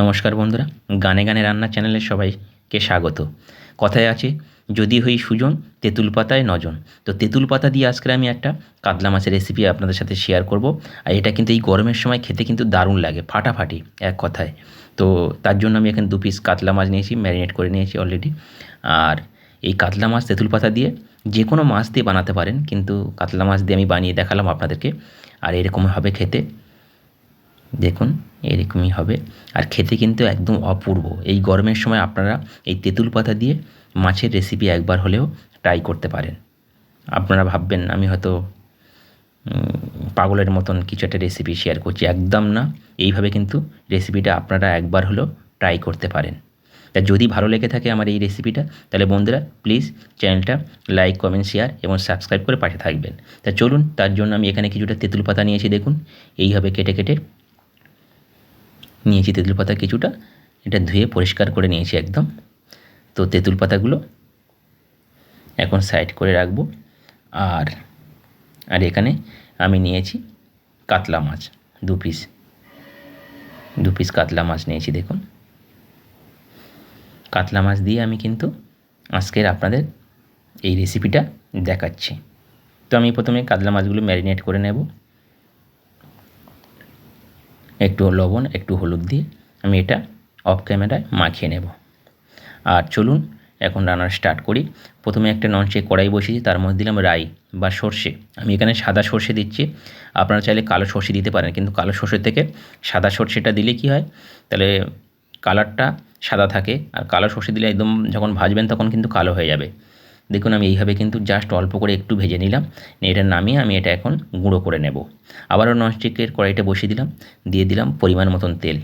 নমস্কার বন্ধুরা, গানে গানে রান্না চ্যানেলে সবাইকে স্বাগত। কথায় আছে, যদি হই সুজন, তেঁতুল পাতায় নজন। তো তেঁতুল পাতা দিয়ে আজকে আমি একটা কাতলা মাছের রেসিপি আপনাদের সাথে শেয়ার করব। আর এটা কিন্তু এই গরমের সময় খেতে কিন্তু দারুণ লাগে, ফাটাফাটি, এক কথায়। তো তার জন্য আমি এখানে দু পিস কাতলা মাছ নিয়েছি ম্যারিনেট করে নিয়েছি অলরেডি আর এই কাতলা মাছ, তেঁতুল পাতা দিয়ে যে কোনো মাছ দিয়ে বানাতে পারেন, কিন্তু কাতলা মাছ দিয়ে আমি বানিয়ে দেখালাম আপনাদেরকে। আর এরকম হবে খেতে। দেখুন। এরকমই হবে। আর খেতে কিন্তু একদম অপূর্ব। এই গরমের সময় আপনারা এই তেঁতুল পাতা দিয়ে মাছের রেসিপি একবার হলেও ট্রাই করতে পারেন। আপনারা ভাববেন, আমি হয়তো পাগলের মতন কিছু একটা রেসিপি শেয়ার করছি। একদম না। এইভাবে কিন্তু রেসিপিটা আপনারা একবার হলেও ট্রাই করতে পারেন। তা যদি ভালো লেগে থাকে আমার এই রেসিপিটা তাহলে বন্ধুরা প্লিজ চ্যানেলটা লাইক কমেন্ট শেয়ার এবং সাবস্ক্রাইব করে পাশে থাকবেন। তা চলুন, তার জন্য আমি এখানে কিছুটা তেঁতুল পাতা নিয়েছি, দেখুন। এইভাবে কেটে কেটে নিয়েছি তেঁতুল পাতা কিছুটা। এটা ধুয়ে পরিষ্কার করে নিয়েছি একদম। তো তেঁতুল পাতাগুলো এখন সাইড করে রাখব। আর আর এখানে আমি নিয়েছি কাতলা মাছ, দু পিস। দু পিস কাতলা মাছ নিয়েছি, দেখুন। কাতলা মাছ দিয়ে আমি কিন্তু আজকের আপনাদের এই রেসিপিটা দেখাচ্ছি। তো আমি প্রথমে কাতলা মাছগুলো ম্যারিনেট করে নেব। একটু লবণ, একটু হলুদ দিয়ে আমি এটা অফ ক্যামেরায় মাখিয়ে নেব। আর চলুন, এখন রান্না স্টার্ট করি। প্রথমে একটা ননস্টিক কড়াই বসিয়েছি, তার মধ্যে দিলাম রাই বা সর্ষে। আমি এখানে সাদা সর্ষে দিচ্ছি। আপনারা চাইলে কালো সর্ষে দিতে পারেন, কিন্তু কালো সর্ষে থেকে সাদা সর্ষেটা দিলে কি হয়? তাহলে কালারটা সাদা থাকে, আর কালো সর্ষে দিলে একদম যখন ভাজবেন তখন কিন্তু কালো হয়ে যাবে। দেখুন, আমি এইভাবে কিন্তু জাস্ট অল্প করে একটু ভেজে নিলাম। এটা নামিয়ে আমি এটা এখন গুঁড়ো করে নেব। আবারও ননস্টিকের কড়াইটা বসিয়ে দিলাম। দিয়ে দিলাম পরিমাণ মতন তেল।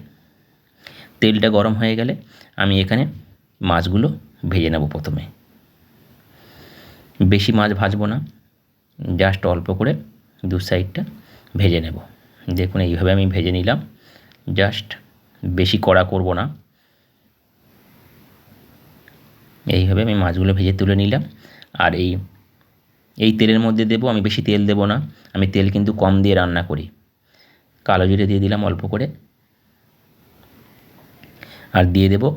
তেলটা গরম হয়ে গেলে আমি এখানে মাছগুলো ভেজে নেব প্রথমে। বেশি মাছ ভাজবো না। জাস্ট অল্প করে দু সাইডটা ভেজে নেব। দেখুন, এইভাবে আমি ভেজে নিলাম। জাস্ট বেশি কড়া করব না। এইভাবে আমি মাছগুলো ভেজে তুলে নিলাম। আর এই এই তেলের মধ্যে দেবো, আমি বেশি তেল দেবো না, আমি তেল কিন্তু কম দিয়ে রান্না করি। কালো জিরে দিয়ে দিলাম অল্প করে। আর দিয়ে দেবো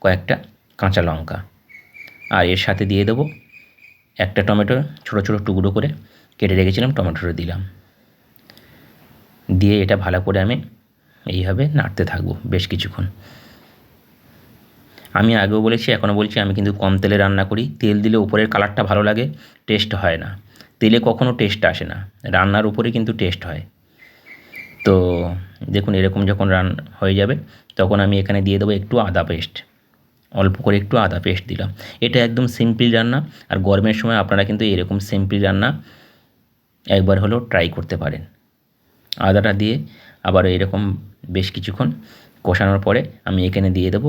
কয়েকটা কাঁচা লঙ্কা। আর এর সাথে দিয়ে দেবো একটা টমেটো ছোটো ছোটো টুকরো করে, কেটে রেখেছিলাম, টমেটোটা দিলাম। দিয়ে এটা ভালো করে আমি এইভাবে নাড়তে থাকব বেশ কিছুক্ষণ। আমি আগেও বলেছি, এখনও বলছি, আমি কিন্তু কম তেলে রান্না করি। তেল দিলে উপরের কালারটা ভালো লাগে, টেস্ট হয় না। তেলে কখনও টেস্ট আসে না, রান্নার উপরে কিন্তু টেস্ট হয়। তো দেখুন, এরকম যখন রান হয়ে যাবে, তখন আমি এখানে দিয়ে দেবো একটু আদা পেস্ট। অল্প করে একটু আদা পেস্ট দিলাম। এটা একদম সিম্পল রান্না, আর গরমের সময় আপনারা কিন্তু এরকম সিম্পল রান্না একবার হলেও ট্রাই করতে পারেন। আদাটা দিয়ে আবার এরকম বেশ কিছুক্ষণ কষানোর পরে আমি এখানে দিয়ে দেবো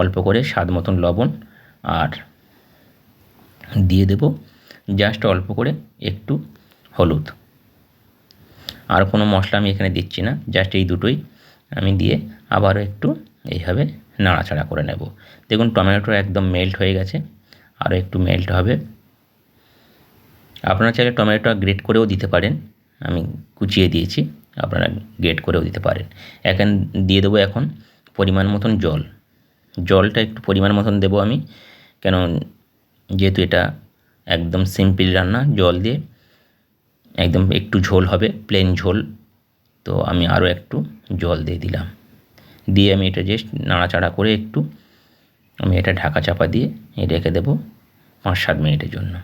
অল্প করে স্বাদ মতন লবণ আর দিয়ে দেবো। জাস্ট অল্প করে একটু হলুদ। আর কোনো মশলা আমি এখানে দিচ্ছি না জাস্ট এই দুটোই আমি দিয়ে আবারও একটু এইভাবে নাড়াচাড়া করে নেব। দেখুন টমেটো একদম মেল্ট হয়ে গেছে, আরও একটু মেল্ট হবে। আপনারা চাইলে টমেটোটা গ্রেট করেও দিতে পারেন, আমি কুচিয়ে দিয়েছি, আপনারা গ্রেট করেও দিতে পারেন। এখন দিয়ে দেবো এখন পরিমাণ মতন জল। জলটা একটু পরিমাণ মতন দেবো আমি। কেন, যেহেতু এটা একদম সিম্পল রান্না, জল দিয়ে একদম একটু ঝোল হবে প্লেন ঝোল। তো আমি আরও একটু জল দিয়ে দিলাম। দিয়ে আমি এটা জাস্ট নাড়াচাড়া করে একটু আমি এটা ঢাকা চাপা দিয়ে রেখে দেবো পাঁচ সাত মিনিটের জন্য।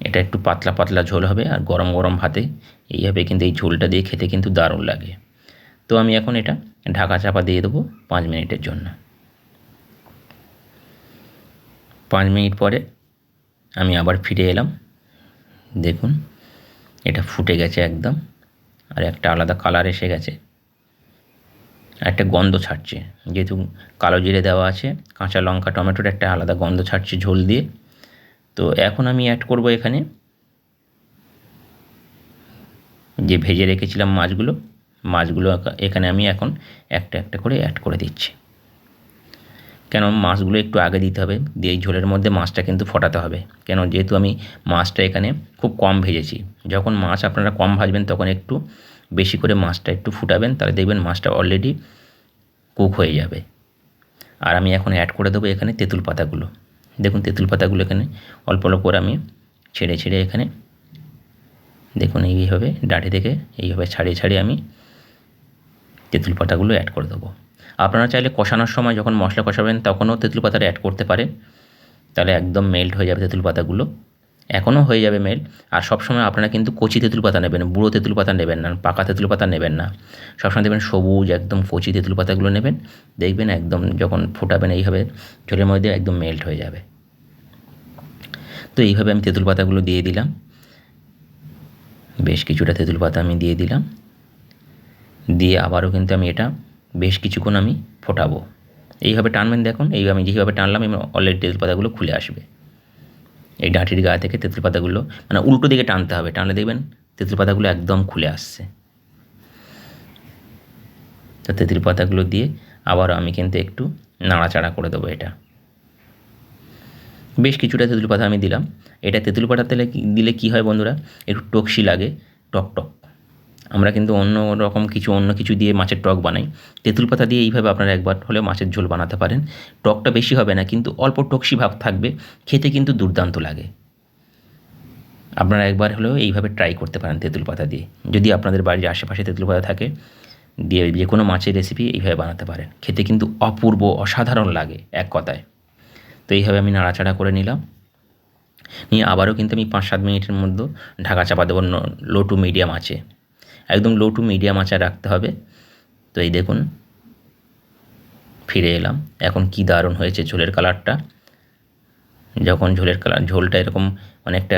এটা একটু পাতলা পাতলা ঝোল হবে আর গরম গরম ভাতে এইভাবে কিন্তু এই ঝোলটা দিয়ে খেতে কিন্তু দারুণ লাগে। তো আমি এখন এটা ঢাকা চাপা দিয়ে দেবো পাঁচ মিনিটের জন্য। পাঁচ মিনিট পরে আমি আবার ফিরে এলাম। দেখুন, এটা ফুটে গেছে একদম, আর একটা আলাদা কালার এসে গেছে। একটা গন্ধ ছাড়ছে, যেহেতু কালো জিরে দেওয়া আছে, কাঁচা লঙ্কা, টমেটোর একটা আলাদা গন্ধ ছাড়ছে ঝোল দিয়ে। তো এখন আমি অ্যাড করব এখানে যে ভেজে রেখেছিলাম মাছগুলো। মাছগুলো এখানে আমি এখন একটা একটা করে অ্যাড করে দিচ্ছি। কেন মাছগুলো একটু আগে দিতে হবে, দিয়ে ঝোলের মধ্যে মাছটা কিন্তু ফোটাতে হবে। কেন যেহেতু আমি মাছটা এখানে খুব কম ভেজেছি, যখন মাছ আপনারা কম ভাজবেন তখন একটু বেশি করে মাছটা একটু ফুটাবেন, তাহলে দেখবেন মাছটা অলরেডি কুক হয়ে যাবে। আর আমি এখন অ্যাড করে দেবো এখানে তেঁতুল পাতাগুলো। দেখুন তেঁতুল পাতাগুলো এখানে অল্প অল্প করে আমি ছেড়ে ছেড়ে এখানে দেখুন এইভাবে, ডাঁটি থেকে এইভাবে ছাড়িয়ে ছাড়িয়ে আমি তেঁতুল পাতাগুলো অ্যাড করে দেবো। আপনারা চাইলে কষানোর সময় যখন মশলা কষাবেন তখনও তেঁতুল পাতাটা অ্যাড করতে পারেন। তাহলে একদম মেল্ট হয়ে যাবে তেঁতুল পাতাগুলো। এখনও হয়ে যাবে মেল্ট আর সবসময় আপনারা কিন্তু কচি তেঁতুল পাতা নেবেন, বুড়ো তেঁতুল পাতা নেবেন না, পাকা তেঁতুল পাতা নেবেন না। সবসময় দেবেন সবুজ, একদম কচি তেঁতুল পাতাগুলো নেবেন। দেখবেন একদম যখন ফোটাবেন এইভাবে ঝোলের মধ্যে একদম মেল্ট হয়ে যাবে। তো এইভাবে আমি তেঁতুল পাতাগুলো দিয়ে দিলাম। বেশ কিছুটা তেঁতুল পাতা আমি দিয়ে দিলাম। দিয়ে আবারও কিন্তু আমি এটা বেশ কিছুক্ষণ আমি ফোটাবো। এইভাবে টানবেন দেখুন, এই আমি যেভাবে টানলাম, এবার অলরেডি তেঁতুল পাতাগুলো খুলে আসবে। এই ডাঁটির গায়ে থেকে তেঁতুল পাতাগুলো মানে উল্টো দিকে টানতে হবে, টানলে দেখবেন তেঁতুল পাতাগুলো একদম খুলে আসছে। তো তেঁতুল পাতাগুলো দিয়ে আবারও আমি কিন্তু একটু নাড়াচাড়া করে দেবো এটা। বেশ কিছুটা তেঁতুল পাতা আমি দিলাম। এটা তেঁতুল পাতা তেলে দিলে কী হয় বন্ধুরা? একটু টকসি লাগে টক টক আমরা কিন্তু অন্য রকম কিছু, অন্য কিছু দিয়ে মাছের টক বানাই। তেঁতুল পাতা দিয়ে এইভাবে আপনারা একবার হলেও মাছের ঝোল বানাতে পারেন। টকটা বেশি হবে না, কিন্তু অল্প টকসি ভাব থাকবে, খেতে কিন্তু দুর্দান্ত লাগে। আপনারা একবার হলেও এইভাবে ট্রাই করতে পারেন তেঁতুল পাতা দিয়ে। যদি আপনাদের বাড়ির আশেপাশে তেঁতুল পাতা থাকে, দিয়ে যে কোনো মাছের রেসিপি এইভাবে বানাতে পারেন। খেতে কিন্তু অপূর্ব, অসাধারণ লাগে, এক কথায়। তো এইভাবে আমি নাড়াচাড়া করে নিলাম। নিয়ে আবারও কিন্তু আমি পাঁচ সাত মিনিটের মধ্যে ঢাকা চাপা দেবো লো টু মিডিয়াম আছে একদম লো টু মিডিয়াম আঁচে রাখতে হবে। তো এই দেখুন, ফিরে এলাম। এখন কি দারুণ হয়েছে ঝোলের কালারটা। যখন ঝোলের কালার, ঝোলটা এরকম অনেকটা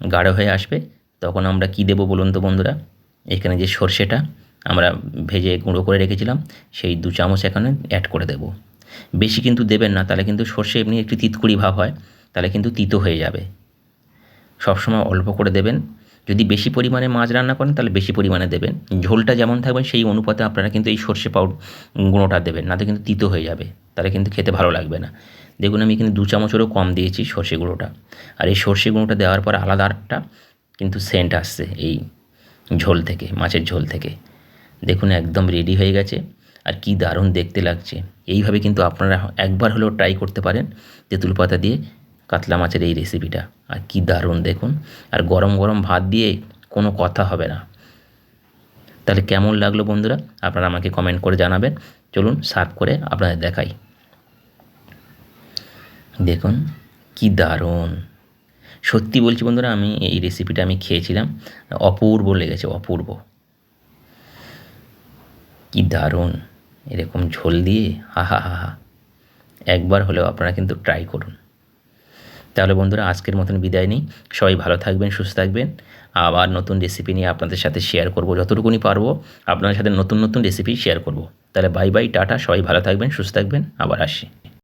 গাঢ় হয়ে আসবে, তখন আমরা কি দেবো বলুন তো বন্ধুরা? এখানে যে সর্ষেটা আমরা ভেজে গুঁড়ো করে রেখেছিলাম, সেই দু চামচ এখানে অ্যাড করে দেবো। বেশি কিন্তু দেবেন না, তাহলে কিন্তু সর্ষে এমনি একটু তিতকুড়ি ভাব হয়, তাহলে কিন্তু তিতো হয়ে যাবে। সবসময় অল্প করে দেবেন। যদি বেশি পরিমাণে মাছ রান্না করেন, তাহলে বেশি পরিমাণে দেবেন। ঝোলটা যেমন থাকবেন, সেই অনুপাতে আপনারা কিন্তু এই সর্ষে পাউড গুঁড়োটা দেবেন, নাতে কিন্তু তিতো হয়ে যাবে, তাহলে কিন্তু খেতে ভালো লাগবে না। দেখুন, আমি কিন্তু দু চামচেরও কম দিয়েছি সর্ষে গুঁড়োটা। আর এই সর্ষে গুঁড়োটা দেওয়ার পর আলাদা একটা কিন্তু সেন্ট আসছে এই ঝোল থেকে, মাছের ঝোল থেকে। দেখুন, একদম রেডি হয়ে গেছে। আর কি দারুণ দেখতে লাগছে। এইভাবে কিন্তু আপনারা একবার হলেও ট্রাই করতে পারেন তেঁতুল পাতা দিয়ে। কাতলা মাছের এই রেসিপিটা আর কি দারুণ দেখুন। আর গরম গরম ভাত দিয়ে কোনো কথা হবে না। তাহলে কেমন লাগল বন্ধুরা? আপনারা আমাকে কমেন্ট করে জানাবেন। চলুন সার্ভ করে আপনাদের দেখাই। দেখুন, কি দারুণ। সত্যি বলছি বন্ধুরা, আমি এই রেসিপিটা আমি খেয়েছিলাম। অপূর্ব লেগেছে, অপূর্ব। কি দারুণ। এরকম ঝোল দিয়ে, হা হা হা হা। একবার হলেও আপনারা কিন্তু ট্রাই করুন। তাহলে বন্ধুরা, আজকের মতন বিদায় নিই। সবাই ভালো থাকবেন, সুস্থ থাকবেন। আবার নতুন রেসিপি নিয়ে আপনাদের সাথে শেয়ার করব, যতটুকুনি পারব। আপনাদের সাথে নতুন নতুন রেসিপি শেয়ার করব। তাহলে বাই বাই টাটা, সবাই ভালো থাকবেন, সুস্থ থাকবেন। আবার আসি।